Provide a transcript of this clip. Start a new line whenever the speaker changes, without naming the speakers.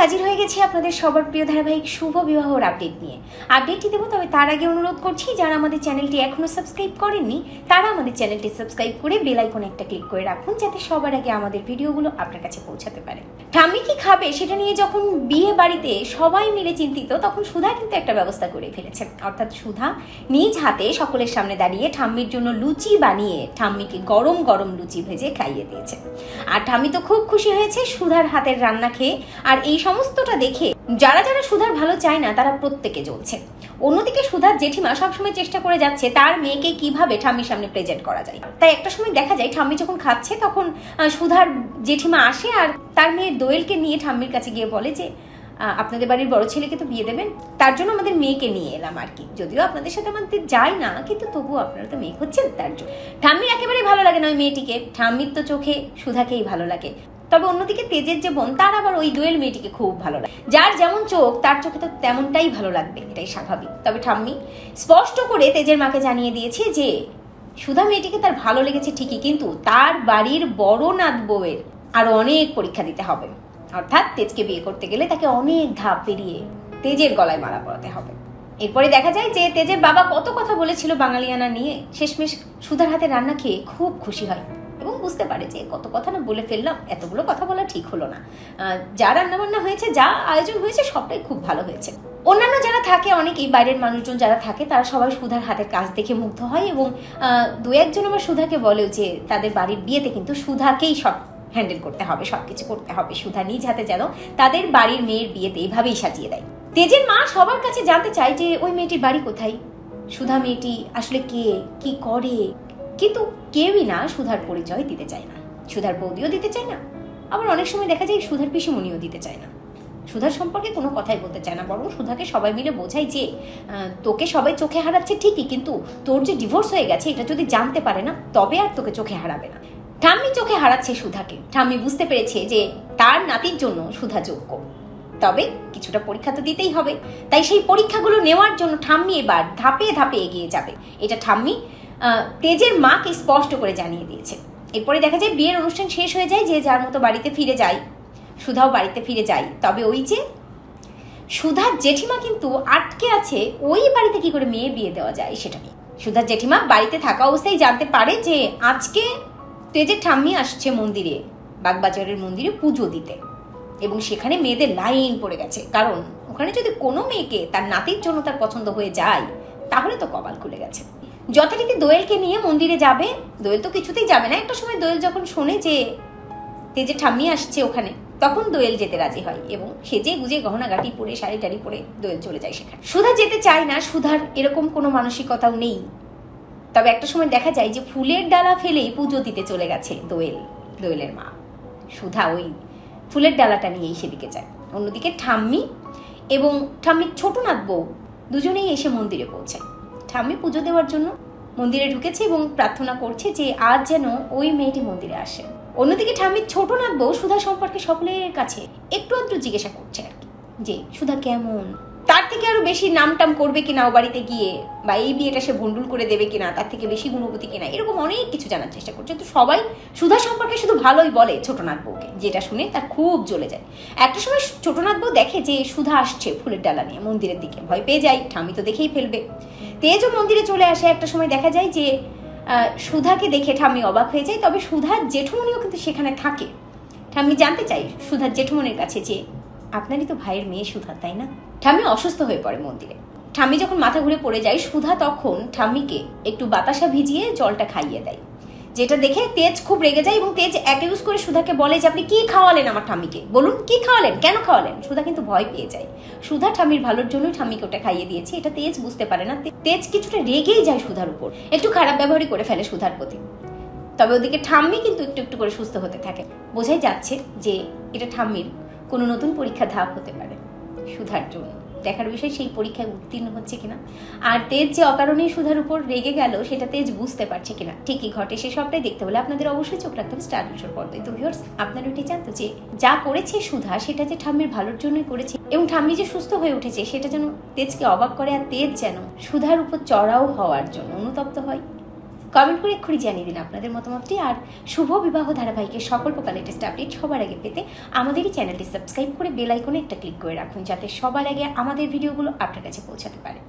হাজির হয়ে গেছি আপনাদের সবার প্রিয় ধারাবাহিক শুভ বিবাহর আপডেট নিয়ে। আপডেটটি দেবো, তবে তার আগে অনুরোধ করছি, যারা আমাদের চ্যানেলটি এখনও সাবস্ক্রাইব করেননি, তারা আমাদের চ্যানেলটি সাবস্ক্রাইব করে বেল আইকনে একটা ক্লিক করে রাখুন, যাতে সবার আগে আমাদের ভিডিওগুলো আপনার কাছে পৌঁছাতে পারে। ঠাম্মি কি খাবে সেটা নিয়ে যখন বিয়ে বাড়িতে সবাই মিলে চিন্তিত, তখন সুধা কিন্তু একটা ব্যবস্থা করে ফেলেছে। অর্থাৎ সুধা নিজ হাতে সকলের সামনে দাঁড়িয়ে ঠাম্মির জন্য লুচি বানিয়ে ঠাম্মিকে গরম গরম লুচি ভেজে খাইয়ে দিয়েছে। আর ঠাম্মি তো খুব খুশি হয়েছে সুধার হাতের রান্না খেয়ে, আর এই সমস্তটা দেখে যারা যারা সুধার ভালো চায় না, তারা প্রত্যেকে জ্বলছে। অন্যদিকে সুধার জেঠিমা সবসময় চেষ্টা করে যাচ্ছে তার মেয়েকে কীভাবে ঠাম্মির সামনে প্রেজেন্ট করা যায়। তাই একটা সময় দেখা যায় ঠাম্মি যখন খাচ্ছে তখন সুধার জেঠিমা আসে আর তার মেয়ের দোয়েলকে নিয়ে ঠাম্মির কাছে গিয়ে বলে যে আপনাদের বাড়ির বড় ছেলেকে তো বিয়ে দেবেন? তার জন্য আমাদের মেয়েকে নিয়ে এলাম আর কি। যদিও আপনাদের সাথে আমাদের যায় না, কিন্তু তবুও আপনারা তো মেয়ে হচ্ছেন তার জন্য। ঠাম্মির একেবারেই ভালো লাগে না ওই মেয়েটিকে। ঠাম্মির তো চোখে সুধাকেই ভালো লাগে। তবে অন্যদিকে তেজের যে বোন, তার আবার ওই দোয়েল মেয়েটিকে খুব ভালো লাগে। যার যেমন চোখ, তার চোখে তো তেমনটাই ভালো লাগবে, এটাই স্বাভাবিক। তবে ঠাম্মি, স্পষ্ট করে তেজের মাকে জানিয়ে দিয়েছে যে, সুধা মেয়েটিকে তার ভালো লেগেছে ঠিকই, কিন্তু তার বাড়ির বড় নাত বউয়ের আরও অনেক পরীক্ষা দিতে হবে। অর্থাৎ তেজকে বিয়ে করতে গেলে তাকে অনেক ধাপ পেরিয়ে তেজের গলায় মালা পরাতে হবে। এরপরে দেখা যায় যে, তেজের বাবা কত কথা বলেছিল বাঙালিয়ানা নিয়ে। শেষমেশ সুধার হাতে রান্না খেয়ে খুব খুশি হয়। এবং বুঝতে পারে যে কত কথা না বলে ফেললাম, এতগুলো কথা বলা ঠিক হলো না। যা রান্নাবান্না হয়েছে, যা আয়োজন হয়েছে, সবটাই খুব ভালো হয়েছে। অন্যান্য যারা থাকে, অনেকেই বাইরের মানুষজন যারা থাকে, তারা সবাই সুধার হাতের কাজ দেখে মুগ্ধ হয় এবং দু একজন আবার সুধাকে বলেও যে তাদের বাড়ির বিয়েতে কিন্তু সুধাকেই সব হ্যান্ডেল করতে হবে, সবকিছু করতে হবে। সুধা নিজ হাতে যেন তাদের বাড়ির মেয়ের বিয়েতে এইভাবেই সাজিয়ে দেয়। তেজের মা সবার কাছে জানতে চায় যে ওই মেয়েটির বাড়ি কোথায়? সুধা মেয়েটি আসলে কে? কি করে? কিন্তু কেউই না সুধার পরিচয় দিতে চায় না। সুধার বৌদিও দিতে চায় না। আবার অনেক সময় দেখা যায় সুধার পিসিমণিও দিতে চায় না। সুধার সম্পর্কে কোনো কথাই বলতে চায় না, বরং সুধাকে সবাই মিলে বোঝায় যে তোকে সবাই চোখে হারাচ্ছে ঠিকই, কিন্তু তোর যে ডিভোর্স হয়ে গেছে, এটা যদি জানতে পারে না, তবে আর তোকে চোখে হারাবে না। ঠাম্মি চোখে হারাচ্ছে সুধাকে। ঠাম্মি বুঝতে পেরেছে যে, তার নাতির জন্য সুধা যোগ্য। তবে কিছুটা পরীক্ষা তো দিতেই হবে। তাই সেই পরীক্ষাগুলো নেওয়ার জন্য ঠাম্মি এবার ধাপে ধাপে এগিয়ে যাবে। এটা ঠাম্মি তেজের মাকে স্পষ্ট করে জানিয়ে দিয়েছে। এরপরে দেখা যায় বিয়ের অনুষ্ঠান শেষ হয়ে যায় যে যার মতো বাড়িতে ফিরে যায় সুধাও বাড়িতে ফিরে যায়। তবে ওই যে সুধার জেঠিমা কিন্তু আটকে আছে ওই বাড়িতে কি করে মেয়ে বিয়ে দেওয়া যায় সেটা নিয়ে। সুধার জেঠিমা বাড়িতে থাকা অবস্থায় জানতে পারে যে আজকে তেজের ঠাম্মি আসছে মন্দিরে, বাগবাজারের মন্দিরে পুজো দিতে। এবং সেখানে মেয়েদের লাইন পড়ে গেছে। কারণ ওখানে যদি কোনো মেয়েকে তার নাতির জন্য তার পছন্দ হয়ে যায়, তাহলে তো কপাল খুলে গেছে। যথারীতি দোয়েলকে নিয়ে মন্দিরে যাবে। দোয়েল তো কিছুতেই যাবে না। একটা সময় দোয়েল যখন শোনে যে তেজে ঠাম্মি আসছে ওখানে, তখন দোয়েল যেতে রাজি হয় এবং সেজে গুজে গহনা গাটি পরে, শাড়ি টাড়ি পরে দোয়েল চলে যায় সেখানে। সুধা যেতে চায় না। সুধার এরকম কোনো মানসিকতাও নেই। তবে একটা সময় দেখা যায় যে ফুলের ডালা ফেলেই পুজো দিতে চলে গেছে দোয়েল, দোয়েলের মা। সুধা ওই ফুলের ডালাটা নিয়েই সেদিকে যায়। অন্যদিকে ঠাম্মি এবং ঠাম্মির ছোট নাথ বউ দুজনেই এসে মন্দিরে পৌঁছায়। ঠাম্মি পুজো দেওয়ার জন্য মন্দিরে ঢুকেছে এবং প্রার্থনা করছে যে আজ যেন ওই মেয়েটি মন্দিরে আসে। অন্যদিকে ঠাম্মির ছোট নাথ বউ সুধা সম্পর্কে সকলের কাছে একটু আধটু জিজ্ঞাসা করছে আর কি, যে সুধা কেমন? তার থেকে আরও বেশি নাম টাম করবে কিনা ও বাড়িতে গিয়ে? বা এই বিয়েটা সে ভন্ডুল করে দেবে কিনা? তার থেকে বেশি গুণবতী কিনা? এরকম অনেক কিছু জানার চেষ্টা করছে। তো সবাই সুধা সম্পর্কে শুধু ভালোই বলে ছোটনাথ বউকে যেটা শুনে তার খুব জ্বলে যায়। একটা সময় ছোটনাথ বউ দেখে যে সুধা আসছে ফুলের ডালা নিয়ে মন্দিরের দিকে। ভয় পেয়ে যায় ঠামি তো দেখেই ফেলবে। তেজও মন্দিরে চলে আসে। একটা সময় দেখা যায় যে সুধাকে দেখে ঠামি অবাক হয়ে যায়। তবে সুধার জেঠুমনিও কিন্তু সেখানে থাকে। ঠাম্মি জানতে চাই সুধার জেঠুমনির কাছে যে, আপনারই তো ভাইয়ের মেয়ে সুধা, তাই না? ঠাম্মি অসুস্থ হয়ে পড়ে মন্দিরে। ঠাম্মি যখন মাথা ঘুরে পড়ে যায়, সুধা তখন ঠাম্মিকে একটু বাতাসা ভিজিয়ে জলটা খাইয়ে দেয়। যেটা দেখে তেজ খুব রেগে যায় এবং তেজ অ্যাকিউজ করে সুধাকে বলে যে, আপনি কি খাওয়ালেন আমার ঠাম্মিকে? বলুন, কি খাওয়ালেন? কেন খাওয়ালেন? সুধা কিন্তু ভয় পেয়ে যায়। সুধা ঠাম্মির ভালোর জন্যই ঠাম্মিকে ওটা খাইয়ে দিয়েছে। এটা তেজ বুঝতে পারে না। তেজ কিছুটা রেগেই যায় সুধার উপর। একটু খারাপ ব্যবহারই করে ফেলে সুধার প্রতি। তবে ওদিকে ঠাম্মি কিন্তু একটু একটু করে সুস্থ হতে থাকে। বোঝাই যাচ্ছে যে, এটা ঠাম্মির কোনো নতুন পরীক্ষা ধাপ হতে পারে সুধার জন্য। দেখার বিষয়, সেই পরীক্ষায় উত্তীর্ণ হচ্ছে কিনা। আর তেজ যে অকারণেই সুধার উপর রেগে গেল, সেটা তেজ বুঝতে পারছে কিনা। ঠিকই ঘটে সে সবটাই দেখতে হলে আপনাদের অবশ্যই চোখ রাখতে হবে স্টার বিষয় পর্দায়। তো ভিউয়ার্স আপনারা এটি জানতো যে যা করেছে সুধা, সেটা যে ঠাম্মির ভালোর জন্যই করেছে এবং ঠাম্মি যে সুস্থ হয়ে উঠেছে, সেটা যেন তেজকে অবাক করে আর তেজ যেন সুধার উপর চড়াও হওয়ার জন্য অনুতপ্ত হয়। কমেন্ট করে এক্ষুনি জানিয়ে দিন আপনাদের মতামতটি। আর শুভ বিবাহ ধারাবাহিকের সকল প্রকার লেটেস্ট আপডেট সবার আগে পেতে আমাদেরই চ্যানেলটি সাবস্ক্রাইব করে বেল আইকনে একটা ক্লিক করে রাখুন, যাতে সবার আগে আমাদের ভিডিওগুলো আপনার কাছে পৌঁছাতে পারে।